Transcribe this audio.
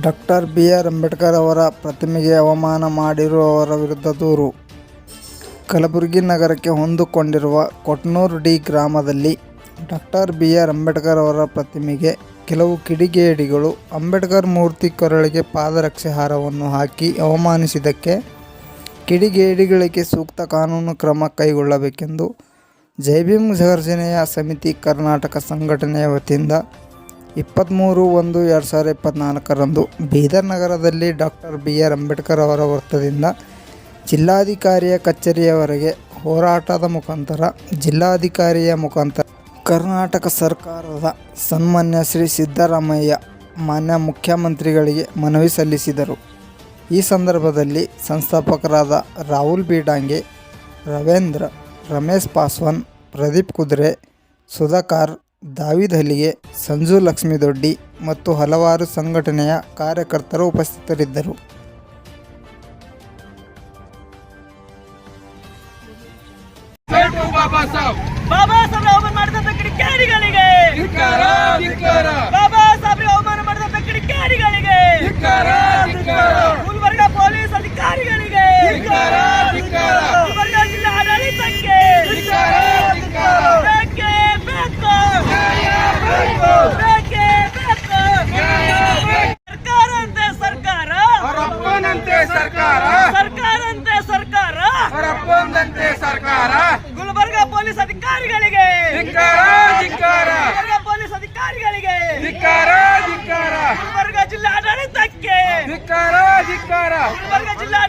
Doctor B R Ambedkar ಅವರ ಪ್ರತಿಮೆಗೆ ಅವಮಾನ ಮಾಡಿರುವವರ ವಿರುದ್ಧ ದೂರು. ಕಲಬುರಗಿ ನಗರಕ್ಕೆ ಹೊಂದಿಕೊಂಡಿರುವ ಕೊಟ್ನೂರು ಡಿ ಗ್ರಾಮದಲ್ಲಿ ಡಾಕ್ಟರ್ ಬಿ ಆರ್ ಅಂಬೇಡ್ಕರ್ ಅವರ ಪ್ರತಿಮೆಗೆ ಕೆಲವು ಕಿಡಿಗೇಡಿಗಳು ಅಂಬೇಡ್ಕರ್ ಮೂರ್ತಿ ಕೊರಳಿಗೆ ಪಾದರಕ್ಷೆ ಹಾರವನ್ನು ಹಾಕಿ ಅವಮಾನಿಸಿದ್ದಕ್ಕೆ ಕಿಡಿಗೇಡಿಗಳಿಗೆ ಸೂಕ್ತ ಕಾನೂನು ಕ್ರಮ ಕೈಗೊಳ್ಳಬೇಕೆಂದು ಜೈಭೀಮ್ ಘರ್ಷಣೆಯ ಸಮಿತಿ ಕರ್ನಾಟಕ ಸಂಘಟನೆಯ ವತಿಯಿಂದ ಇಪ್ಪತ್ತ್ಮೂರು ಒಂದು ಎರಡು ಸಾವಿರದ ಇಪ್ಪತ್ತ್ನಾಲ್ಕರಂದು ಬೀದರ್ ನಗರದಲ್ಲಿ ಡಾಕ್ಟರ್ ಬಿ ಆರ್ ಅಂಬೇಡ್ಕರ್ ಅವರ ವೃತ್ತದಿಂದ ಜಿಲ್ಲಾಧಿಕಾರಿಯ ಕಚೇರಿಯವರೆಗೆ ಹೋರಾಟದ ಮುಖಾಂತರ ಜಿಲ್ಲಾಧಿಕಾರಿಯ ಮುಖಾಂತರ ಕರ್ನಾಟಕ ಸರ್ಕಾರದ ಸನ್ಮಾನ್ಯ ಶ್ರೀ ಸಿದ್ದರಾಮಯ್ಯ ಮಾನ್ಯ ಮುಖ್ಯಮಂತ್ರಿಗಳಿಗೆ ಮನವಿ ಸಲ್ಲಿಸಿದರು. ಈ ಸಂದರ್ಭದಲ್ಲಿ ಸಂಸ್ಥಾಪಕರಾದ ರಾಹುಲ್ ಬೀಡಾಂಗೆ, ರವೀಂದ್ರ, ರಮೇಶ್ ಪಾಸ್ವಾನ್, ಪ್ರದೀಪ್ ಕುದುರೆ, ಸುಧಾಕರ್ ದಾವಿದ್ ಹಲಿಗೆ ಸಂಜು ಲಕ್ಷ್ಮೀದೊಡ್ಡಿ ಮತ್ತು ಹಲವಾರು ಸಂಘಟನೆಯ ಕಾರ್ಯಕರ್ತರು ಉಪಸ್ಥಿತರಿದ್ದರು. ಬಾಬಾ ಸಾಹೇಬ್ ಬಾಬಾ ಸಾಹೇಬ್ ಮಾಡಿದಂತ ಕಿಡಿಕಾರಿಗಳಿಗೆ ಧಿಕ್ಕಾರ ಧಿಕ್ಕಾರ ಬಾಬಾ ಸಾಹೇಬ್ ಅವಮಾನ ಮಾಡಿದಂತ ಕಿಡಿಕಾರಿಗಳಿಗೆ ಧಿಕ್ಕಾರ ಧಿಕ್ಕಾರ ಗುಲ್ಬರ್ಗ ಪೊಲೀಸ್ ಅಧಿಕಾರಿಗಳಿಗೆ ಧಿಕ್ಕಾರ ಧಿಕ್ಕಾರ ಗುಲ್ಬರ್ಗ ಜಿಲ್ಲಾ ಆಡಳಿತಕ್ಕೆ ಧಿಕ್ಕಾರ ಧಿಕ್ಕಾರ ಬೇಕೇ ಬೇಕು ಬೇಕು ಬೇಕೇ ಬೇಕು ನ್ಯಾಯ ಬೇಕು. ಸರ್ಕಾರ ಅಂತೆ ಸರ್ಕಾರ ಅವರಪ್ಪನಂತೆ ಸರ್ಕಾರ ಸರ್ಕಾರ ಅಂತೆ ಸರ್ಕಾರ ಅವರಪ್ಪನಂತೆ ಸರ್ಕಾರ. ಗುಲ್ಬರ್ಗ ಪೊಲೀಸ್ ಅಧಿಕಾರಿಗಳಿಗೆ. ಧಿಕ್ಕಾರ ಧಿಕ್ಕಾರ. ಗುಲ್ಬರ್ಗ ಪೊಲೀಸ್ ಅಧಿಕಾರಿಗಳಿಗೆ. ಧಿಕ್ಕಾರ ಧಿಕ್ಕಾರ. ಗುಲ್ಬರ್ಗ ಜಿಲ್ಲಾಡಳಿತಕ್ಕೆ. ಧಿಕ್ಕಾರ ಧಿಕ್ಕಾರ. ಗುಲ್ಬರ್ಗ ಜಿಲ್ಲಾ